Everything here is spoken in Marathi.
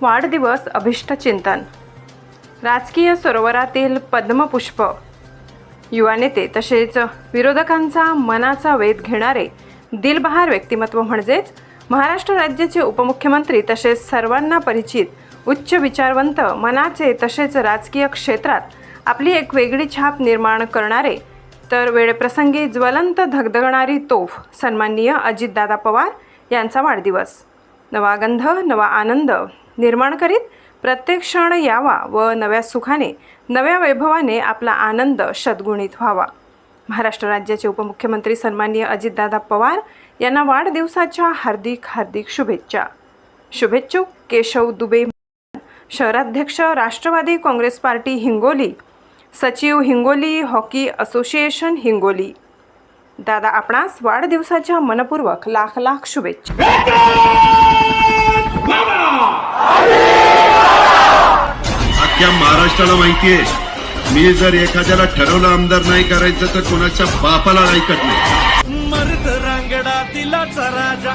वाढदिवस अभिष्टचिंतन. राजकीय सरोवरातील पद्मपुष्प. युवा नेते तसेच विरोधकांचा मनाचा वेध घेणारे दिलबहार व्यक्तिमत्व म्हणजेच महाराष्ट्र राज्याचे उपमुख्यमंत्री तसेच सर्वांना परिचित उच्च विचारवंत मनाचे तसेच राजकीय क्षेत्रात आपली एक वेगळी छाप निर्माण करणारे तर वेळप्रसंगी ज्वलंत धगधगणारी तोफ सन्माननीय अजितदादा पवार यांचा वाढदिवस. नवा गंध नवा आनंद निर्माण करीत प्रत्येक क्षण यावा व नव्या सुखाने नव्या वैभवाने आपला आनंद शतगुणित व्हावा. महाराष्ट्र राज्याचे उपमुख्यमंत्री सन्माननीय अजितदादा पवार यांना वाढदिवसाच्या हार्दिक हार्दिक शुभेच्छा. शुभेच्छुक केशव दुबे शहराध्यक्ष राष्ट्रवादी काँग्रेस पार्टी हिंगोली सचिव हिंगोली हॉकी असोसिएशन हिंगोली. दादा आपणास वाढदिवसाच्या मनपूर्वक लाख लाख शुभेच्छा. अख्ख्या महाराष्ट्राला माहितीये मी जर एखाद्याला ठरवलं आमदार नाही करायचं तर कोणाच्या बापाला ऐकत नाही मर्द रांगडा दिलाचा राजा